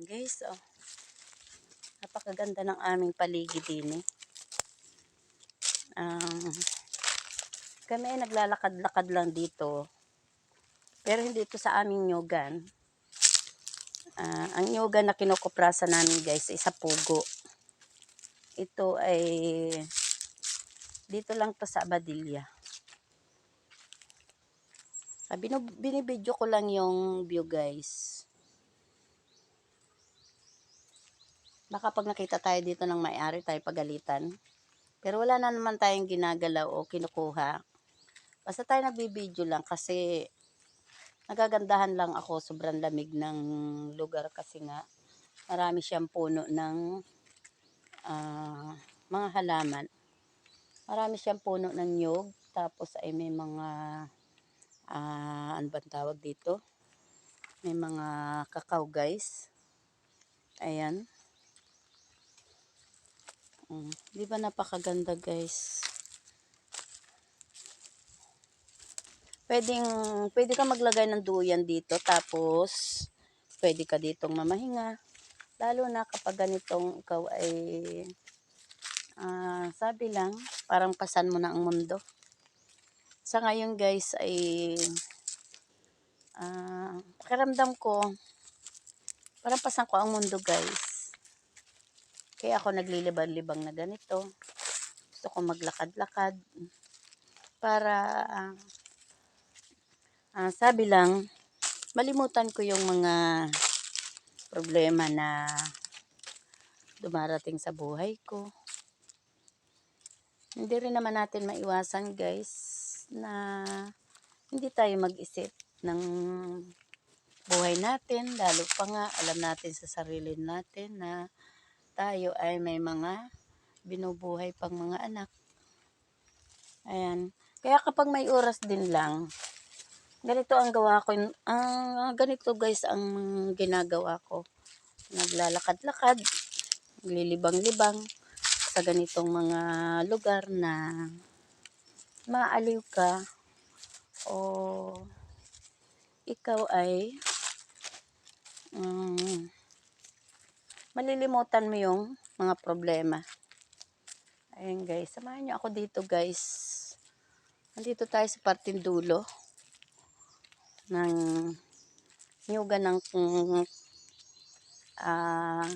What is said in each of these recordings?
Guys, oh. Napakaganda ng aming paligid din eh. Um, kami ay naglalakad-lakad lang dito. Pero hindi ito sa aming nyugan. Ah, ang nyugan na kinukuprasa namin guys ay sa pugo. Ito ay dito lang to sa Abadilla. Binu- binibidyo ko lang yung view guys. Baka pag nakita tayo dito ng may-ari tayo pagalitan. Pero wala na naman tayong ginagalaw o kinukuha. Basta tayo nagbibideo lang kasi nagagandahan lang ako. Sobrang lamig ng lugar kasi nga marami siyang puno ng ah, mga halaman. Marami siyang puno ng nyog. Tapos ay may mga ah, ano bang tawag dito? May mga kakao guys. Ayan. Mm, di ba napakaganda guys? Pwedeng, pwede ka maglagay ng duyan dito tapos pwede ka ditong mamahinga. Lalo na kapag ganitong ikaw ay ah, sabi lang, parang pasan mo na ang mundo. Sa ngayon guys ay ah, pakiramdam ko parang pasan ko ang mundo guys. Kaya ako naglilibang-libang na ganito. Gusto ko maglakad-lakad. Para, ah, ah, sabi lang, malimutan ko yung mga problema na dumarating sa buhay ko. Hindi rin naman natin maiwasan guys na hindi tayo mag-isip ng buhay natin. Lalo pa nga, alam natin sa sarili natin na tayo ay may mga binubuhay pang mga anak. Ayan. Kaya kapag may oras din lang, ganito ang gawa ko. Ang ganito guys ang ginagawa ko. Naglalakad-lakad, naglilibang-libang sa ganitong mga lugar na maaliw ka o ikaw ay um, malilimutan mo yung mga problema. Ayan guys, samahan niyo ako dito guys. Nandito tayo sa parting dulo ng nyuga ng ah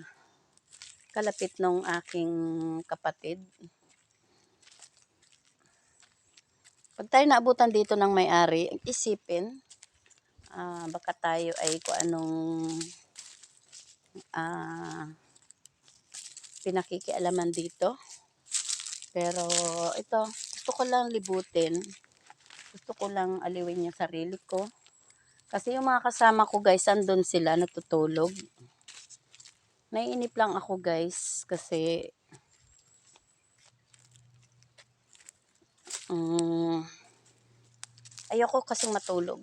kalapit nung aking kapatid. Pag tayo naabutan dito ng may-ari, isipin, ah baka tayo ay kung anong ah pinakikialaman dito. Pero ito, gusto ko lang libutin. Gusto ko lang aliwin yung sarili ko. Kasi yung mga kasama ko guys, andun sila natutulog. Naiinip lang ako guys kasi um, ayoko kasing matulog.